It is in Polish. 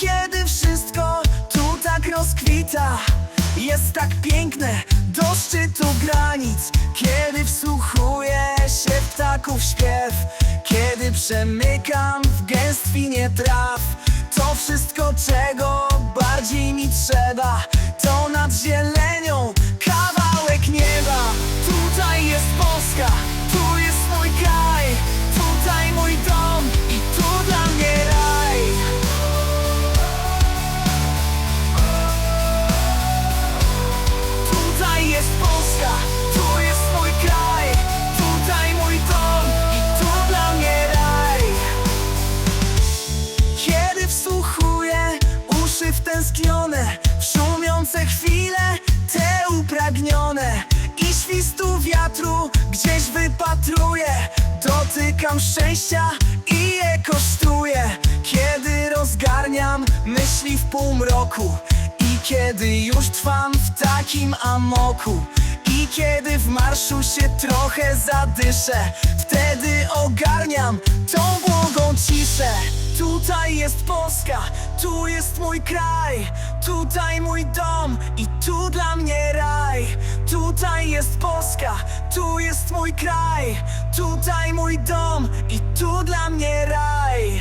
kiedy wszystko tu tak rozkwita Jest tak piękne do szczytu granic. Kiedy wsłuchuję się ptaków śpiew Kiedy przemykam w gęstwinie traw. To wszystko czego bardziej mi trzeba uszy wtęsknione W szumiące chwile, te upragnione. I świstu wiatru gdzieś wypatruję. Dotykam szczęścia i je kosztuję Kiedy rozgarniam myśli w półmroku. I kiedy już trwam w takim amoku. I kiedy w marszu się trochę zadyszę. Wtedy ogarniam tą błogą ciszę. Tutaj jest Polska, tu jest mój kraj Tutaj mój dom i tu dla mnie raj. Tutaj jest Polska, tu jest mój kraj Tutaj mój dom i tu dla mnie raj